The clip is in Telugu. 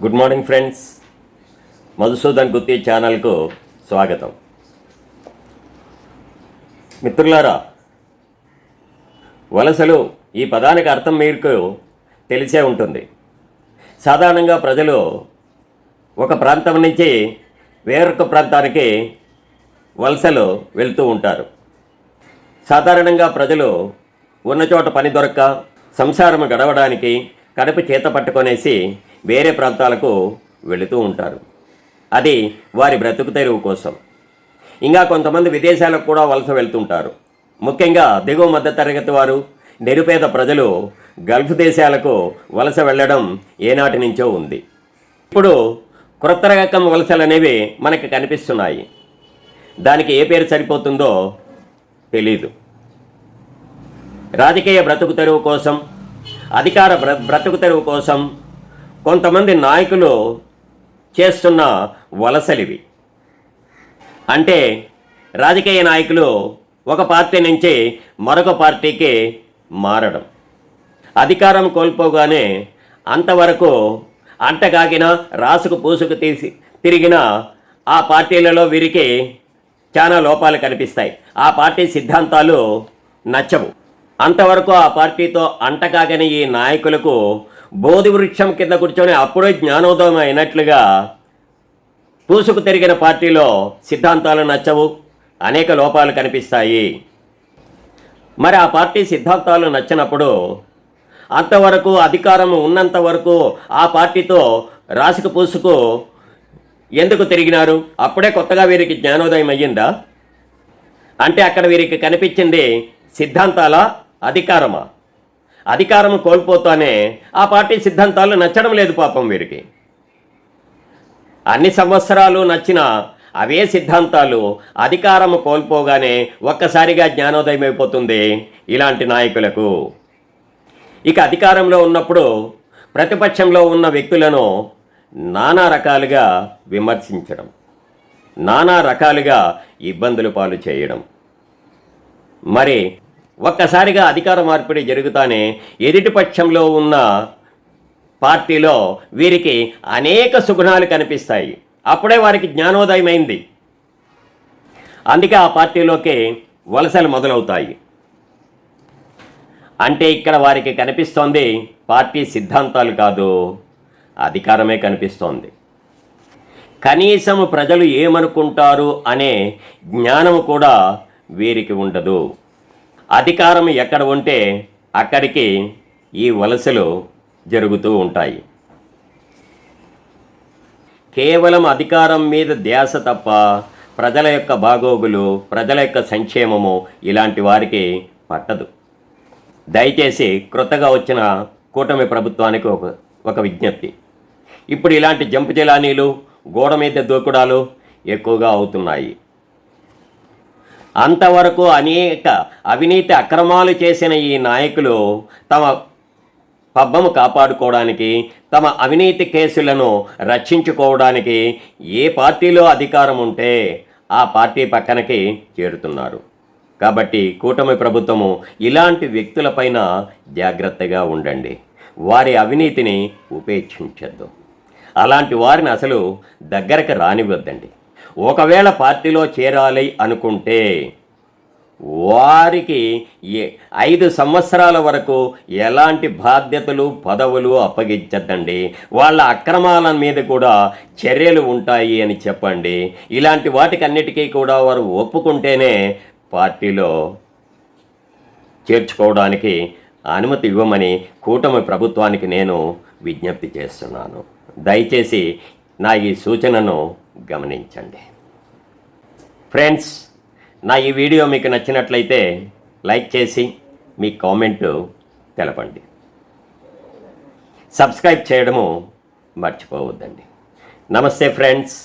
Good morning friends Madhusudan Gutti ఛానల్కు స్వాగతం. మిత్రులారా వలసలు ఈ పదానికి అర్థం మీకు తెలిసే ఉంటుంది. సాధారణంగా ప్రజలు ఒక ప్రాంతం నుంచి వేరొక ప్రాంతానికి వలసలు వెళ్తూ ఉంటారు. సాధారణంగా ప్రజలు ఉన్న చోట పని దొరక్క సంసారం గడవడానికి కడుపు చేత పట్టుకొనేసి వేరే ప్రాంతాలకు వెళుతూ ఉంటారు. అది వారి బ్రతుకు తెరువు కోసం. ఇంకా కొంతమంది విదేశాలకు కూడా వలస వెళ్తుంటారు. ముఖ్యంగా దిగువ మధ్య తరగతి వారు నిరుపేద ప్రజలు గల్ఫ్ దేశాలకు వలస వెళ్ళడం ఏనాటి నుంచో ఉంది. ఇప్పుడు క్రొత్త రకం వలసలు అనేవి మనకి కనిపిస్తున్నాయి. దానికి ఏ పేరు సరిపోతుందో తెలీదు. రాజకీయ బ్రతుకు తెరువు కోసం అధికార బ్ర బ్రతుకు తెరువు కోసం కొంతమంది నాయకులు చేస్తున్న వలసలివి. అంటే రాజకీయ నాయకులు ఒక పార్టీ నుంచి మరొక పార్టీకి మారడం. అధికారం కోల్పోగానే అంతవరకు అంటగాగిన రాసుకు పూసుకు తీసి తిరిగిన ఆ పార్టీలలో వీరికి చాలా లోపాలు కనిపిస్తాయి. ఆ పార్టీ సిద్ధాంతాలు నచ్చవు. అంతవరకు ఆ పార్టీతో అంటకాగని ఈ నాయకులకు బోధి వృక్షం కింద కూర్చొని అప్పుడే జ్ఞానోదయం అయినట్లుగా పూసుకు తిరిగిన పార్టీలో సిద్ధాంతాలు నచ్చవు అనేక లోపాలు కనిపిస్తాయి. మరి ఆ పార్టీ సిద్ధాంతాలు నచ్చినప్పుడు అంతవరకు అధికారం ఉన్నంత వరకు ఆ పార్టీతో రాసుకు పూసుకు ఎందుకు తిరిగినారు? అప్పుడే కొత్తగా వీరికి జ్ఞానోదయం అయ్యిందా? అంటే అక్కడ వీరికి కనిపించింది సిద్ధాంతాల అధికారమా? అధికారం కోల్పోతానే ఆ పార్టీ సిద్ధాంతాలు నచ్చడం లేదు పాపం వీరికి. అన్ని సంవత్సరాలు నచ్చిన అవే సిద్ధాంతాలు అధికారం కోల్పోగానే ఒక్కసారిగా జ్ఞానోదయం అయిపోతుంది ఇలాంటి నాయకులకు. ఇక అధికారంలో ఉన్నప్పుడు ప్రతిపక్షంలో ఉన్న వ్యక్తులను నానా రకాలుగా విమర్శించడం నానా రకాలుగా ఇబ్బందులు పాలు చేయడం. మరి ఒక్కసారిగా అధికార మార్పిడి జరుగుతానే ఎదుటి పక్షంలో ఉన్న పార్టీలో వీరికి అనేక సుగుణాలు కనిపిస్తాయి. అప్పుడే వారికి జ్ఞానోదయం అయింది. అందుకే ఆ పార్టీలోకి వలసలు మొదలవుతాయి. అంటే ఇక్కడ వారికి కనిపిస్తోంది పార్టీ సిద్ధాంతాలు కాదు అధికారమే కనిపిస్తోంది. కనీసం ప్రజలు ఏమనుకుంటారు అనే జ్ఞానం కూడా వీరికి ఉండదు. అధికారం ఎక్కడ ఉంటే అక్కడికి ఈ వలసలు జరుగుతూ ఉంటాయి. కేవలం అధికారం మీద ధ్యాస తప్ప ప్రజల యొక్క బాగోగులు ప్రజల యొక్క సంక్షేమము ఇలాంటి వారికి పట్టదు. దయచేసి క్రొత్తగా వచ్చిన కూటమి ప్రభుత్వానికి ఒక ఒక విజ్ఞప్తి. ఇప్పుడు ఇలాంటి జంపు జలానీలు గోడ మీద దూకుడాలు ఎక్కువగా అవుతున్నాయి. అంతవరకు అనేక అవినీతి అక్రమాలు చేసిన ఈ నాయకులు తమ పబ్బము కాపాడుకోవడానికి తమ అవినీతి కేసులను రక్షించుకోవడానికి ఏ పార్టీలో అధికారం ఉంటే ఆ పార్టీ పక్కనకి చేరుతున్నారు. కాబట్టి కూటమి ప్రభుత్వము ఇలాంటి వ్యక్తులపైన జాగ్రత్తగా ఉండండి. వారి అవినీతిని ఉపేక్షించద్దు. అలాంటి వారిని అసలు దగ్గరకు రానివ్వద్దండి. ఒకవేళ పార్టీలో చేరాలి అనుకుంటే వారికి ఏ- ఐదు సంవత్సరాల వరకు ఎలాంటి బాధ్యతలు పదవులు అప్పగించద్దండి. వాళ్ళ అక్రమాల మీద కూడా చర్యలు ఉంటాయి అని చెప్పండి. ఇలాంటి వాటికన్నిటికీ కూడా వారు ఒప్పుకుంటేనే పార్టీలో చేర్చుకోవడానికి అనుమతి ఇవ్వమని కూటమి ప్రభుత్వానికి నేను విజ్ఞప్తి చేస్తున్నాను. దయచేసి నా ఈ సూచనను గమనించండి. ఫ్రెండ్స్ నా ఈ వీడియో మీకు నచ్చినట్లయితే లైక్ చేసి మీ కామెంట్ తెలపండి. సబ్స్క్రైబ్ చేయడము మర్చిపోవద్దండి. నమస్తే ఫ్రెండ్స్